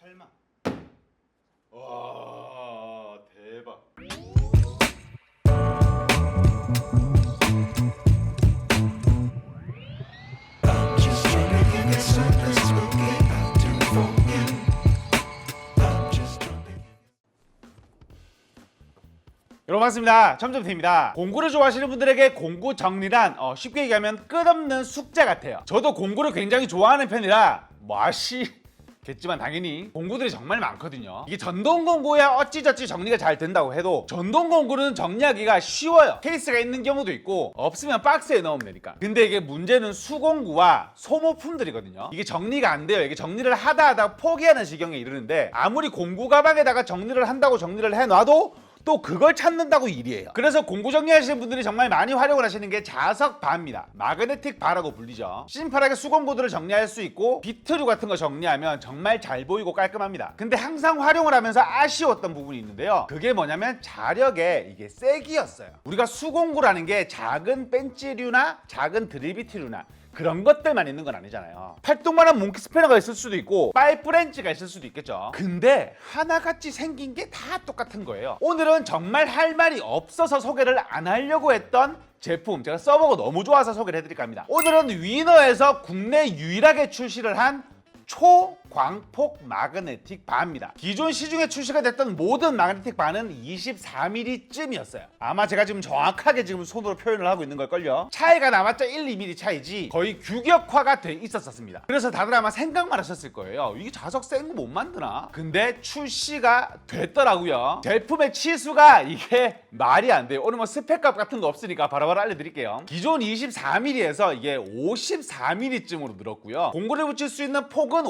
설마. 와 대박. 여러분 반갑습니다. 첨점태입니다. 공구를 좋아하시는 분들에게 공구 정리란 어, 쉽게 얘기하면 끝없는 숙제 같아요. 저도 공구를 굉장히 좋아하는 편이라 뭐 아시 겠지만 당연히 공구들이 정말 많거든요. 이게 전동 공구야 어찌저찌 정리가 잘 된다고 해도 전동 공구는 정리하기가 쉬워요. 케이스가 있는 경우도 있고 없으면 박스에 넣으면 되니까. 근데 이게 문제는 수공구와 소모품들이거든요. 이게 정리가 안 돼요. 이게 정리를 하다 하다 포기하는 지경에 이르는데 아무리 공구 가방에다가 정리를 한다고 정리를 해놔도 또 그걸 찾는다고 일이에요. 그래서 공구 정리하시는 분들이 정말 많이 활용을 하시는 게 자석 바입니다. 마그네틱 바라고 불리죠. 심플하게 수건구들을 정리할 수 있고 비트류 같은 거 정리하면 정말 잘 보이고 깔끔합니다. 근데 항상 활용을 하면서 아쉬웠던 부분이 있는데요. 그게 뭐냐면 자력에 이게 세기였어요. 우리가 수공구라는 게 작은 벤치류나 작은 드리비트류나 그런 것들만 있는 건 아니잖아요. 활동만한 몽키 스패너가 있을 수도 있고 파이프 렌치가 있을 수도 있겠죠. 근데 하나같이 생긴 게 다 똑같은 거예요. 오늘은 정말 할 말이 없어서 소개를 안 하려고 했던 제품 제가 써보고 너무 좋아서 소개를 해드릴까 합니다. 오늘은 위너에서 국내 유일하게 출시를 한 초 광폭 마그네틱 바입니다. 기존 시중에 출시가 됐던 모든 마그네틱 바는 24mm쯤이었어요. 아마 제가 지금 정확하게 지금 손으로 표현을 하고 있는 걸걸요. 차이가 나봤자 1, 2mm 차이지 거의 규격화가 돼 있었습니다. 그래서 다들 아마 생각만 하셨을 거예요. 이게 자석 센 거 못 만드나? 근데 출시가 됐더라고요. 제품의 치수가 이게 말이 안 돼요. 오늘 뭐 스펙값 같은 거 없으니까 바로바로 알려드릴게요. 기존 24mm에서 이게 54mm쯤으로 늘었고요. 공구를 붙일 수 있는 폭은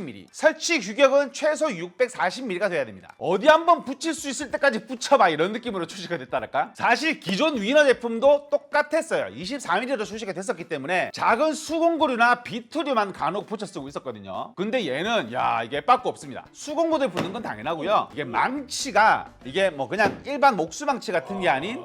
530mm, 설치 규격은 최소 640mm가 돼야 됩니다. 어디 한번 붙일 수 있을 때까지 붙여봐 이런 느낌으로 출시가 됐다랄까? 사실 기존 위너 제품도 똑같았어요. 24mm로 출시가 됐었기 때문에 작은 수공구류나 비트류만 간혹 붙여 쓰고 있었거든요. 근데 얘는 야 이게 빠꾸 없습니다. 수공구들 붙는 건 당연하고요. 이게 망치가 이게 뭐 그냥 일반 목수망치 같은 게 아닌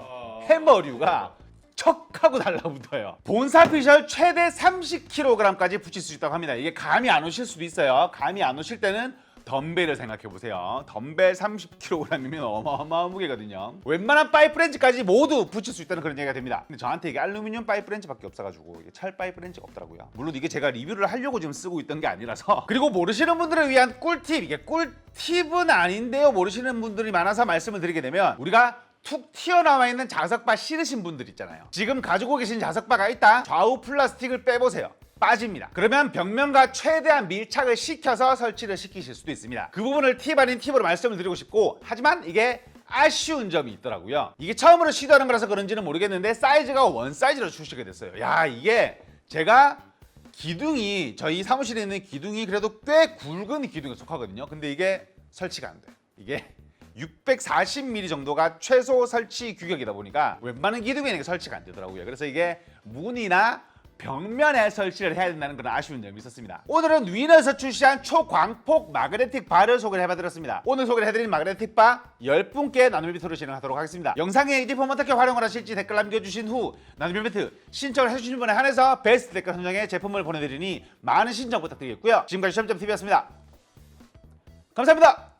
해머류가 척 하고 달라붙어요. 본사 피셜 최대 30kg까지 붙일 수 있다고 합니다. 이게 감이 안 오실 수도 있어요. 감이 안 오실 때는 덤벨을 생각해 보세요. 덤벨 30kg이면 어마어마한 무게거든요. 웬만한 파이프렌치까지 모두 붙일 수 있다는 그런 얘기가 됩니다. 근데 저한테 이게 알루미늄 파이프렌치밖에 없어가지고 이게 철 파이프렌치가 없더라고요. 물론 이게 제가 리뷰를 하려고 지금 쓰고 있던 게 아니라서 그리고 모르시는 분들을 위한 꿀팁 이게 꿀팁은 아닌데요. 모르시는 분들이 많아서 말씀을 드리게 되면 우리가 툭 튀어나와 있는 자석바 싫으신 분들 있잖아요. 지금 가지고 계신 자석바가 있다. 좌우 플라스틱을 빼보세요. 빠집니다. 그러면 벽면과 최대한 밀착을 시켜서 설치를 시키실 수도 있습니다. 그 부분을 팁 아닌 팁으로 말씀을 드리고 싶고 하지만 이게 아쉬운 점이 있더라고요. 이게 처음으로 시도하는 거라서 그런지는 모르겠는데 사이즈가 원 사이즈로 출시가 됐어요. 야 이게 제가 기둥이 저희 사무실에 있는 기둥이 그래도 꽤 굵은 기둥에 속하거든요. 근데 이게 설치가 안 돼. 이게 640mm 정도가 최소 설치 규격이다 보니까 웬만한 기둥에는 설치가 안 되더라고요. 그래서 이게 문이나 벽면에 설치를 해야 된다는 그런 아쉬운 점이 있었습니다. 오늘은 위너에서 출시한 초광폭 마그네틱 바를 소개를 해봐드렸습니다. 오늘 소개를 해드린 마그네틱 바 10분께 나눔 이벤트로 진행하도록 하겠습니다. 영상에 이 제품 어떻게 활용을 하실지 댓글 남겨주신 후 나눔 이벤트 신청을 해주신 분에 한해서 베스트 댓글 선정에 제품을 보내드리니 많은 신청 부탁드리겠고요. 지금까지 시험점TV였습니다. 감사합니다.